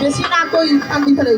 বেশি না কই কান্দি ফেলে